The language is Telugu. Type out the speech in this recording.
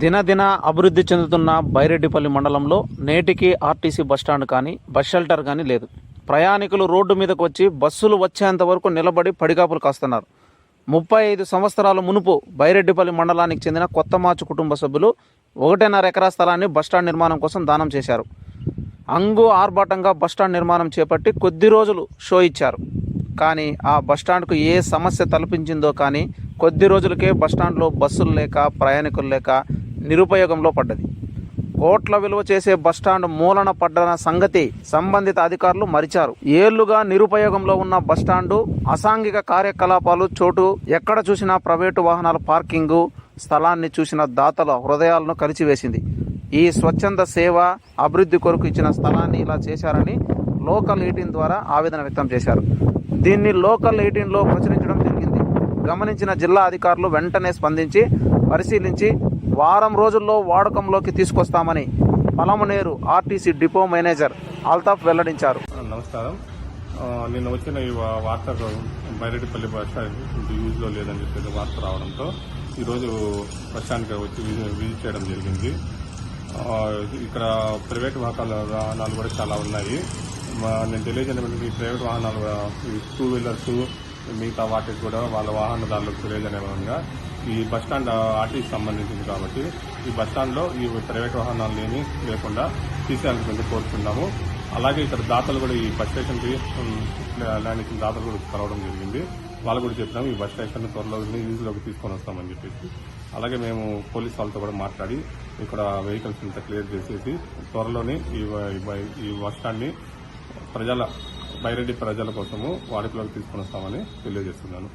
దినదిన అభివృద్ధి చెందుతున్న బైరెడ్డిపల్లి మండలంలో నేటికి ఆర్టీసీ బస్టాండ్ కానీ బస్ షెల్టర్ కానీ లేదు. ప్రయాణికులు రోడ్డు మీదకు వచ్చి బస్సులు వచ్చేంత వరకు నిలబడి పడిగాపులు కాస్తున్నారు. ముప్పై ఐదు సంవత్సరాల మునుపు బైరెడ్డిపల్లి మండలానికి చెందిన కొత్తమాచు కుటుంబ సభ్యులు ఒకటిన్నర ఎకరా స్థలాన్ని బస్టాండ్ నిర్మాణం కోసం దానం చేశారు. అంగు ఆర్భాటంగా బస్టాండ్ నిర్మాణం చేపట్టి కొద్ది రోజులు షో ఇచ్చారు. కానీ ఆ బస్టాండ్కు ఏ సమస్య తలపించిందో కానీ కొద్ది రోజులకే బస్టాండ్లో బస్సులు లేక ప్రయాణికులు లేక నిరుపయోగంలో పడ్డది. కోట్ల విలువ చేసే బస్టాండ్ మూలన పడ్డన సంగతి సంబంధిత అధికారులు మరిచారు. ఏళ్ళుగా నిరుపయోగంలో ఉన్న బస్టాండు అసాంఘిక కార్యకలాపాలు చోటు ఎక్కడ చూసినా ప్రైవేటు వాహనాల పార్కింగు స్థలాన్ని చూసిన దాతల హృదయాలను కలిచివేసింది. ఈ స్వచ్ఛంద సేవ అభివృద్ధి కొరకు ఇచ్చిన స్థలాన్ని ఇలా చేశారని లోకల్ ఎయిటీన్ ద్వారా ఆవేదన వ్యక్తం చేశారు. దీన్ని లోకల్ ఎయిటీన్లో ప్రచురించడం జరిగింది. గమనించిన జిల్లా అధికారులు వెంటనే స్పందించి పరిశీలించి వారం రోజుల్లో వాడకంలోకి తీసుకొస్తామని Palamaner RTC depot manager Altaf వెల్లడించారు. నమస్కారం. నిన్న వచ్చిన ఈ వార్త బైరెడ్డిపల్లి బస్ యూజ్లో లేదని చెప్పేసి వార్త రావడంతో ఈరోజు బస్ స్టాండ్కి వచ్చి విజి- విజిట్ చేయడం జరిగింది. ఇక్కడ ప్రైవేట్ వాహనాలు వాహనాలు కూడా చాలా ఉన్నాయి. నేను తెలియజేయడం ఈ ప్రైవేట్ వాహనాలు ఈ టూ వీలర్స్ మిగతా వాటికి కూడా వాళ్ళ వాహనదారులకు తెలియజేయడం విధంగా ఈ బస్ స్టాండ్ సంబంధించింది కాబట్టి ఈ బస్ ఈ ప్రైవేట్ వాహనాలు ఏమీ లేకుండా తీసేయాలని కోరుతున్నాము అలాగే ఇక్కడ దాతలు కూడా ఈ బస్ స్టేషన్కి ల్యాండ్ ఇచ్చిన దాతలు కూడా కలవడం జరిగింది. వాళ్ళు కూడా చెప్పినాము ఈ బస్ స్టేషన్ త్వరలో యూజ్లోకి తీసుకొని వస్తామని చెప్పేసి. అలాగే మేము పోలీస్ వాళ్ళతో కూడా మాట్లాడి ఇక్కడ వెహికల్స్ అంతా క్లియర్ చేసేసి త్వరలోనే ఈ వ- ఈ బస్ స్టాండ్ని ప్రజల బైరెడ్డి ప్రజల కోసము వాడుకలోకి తీసుకొని వస్తామని తెలియజేస్తున్నాను.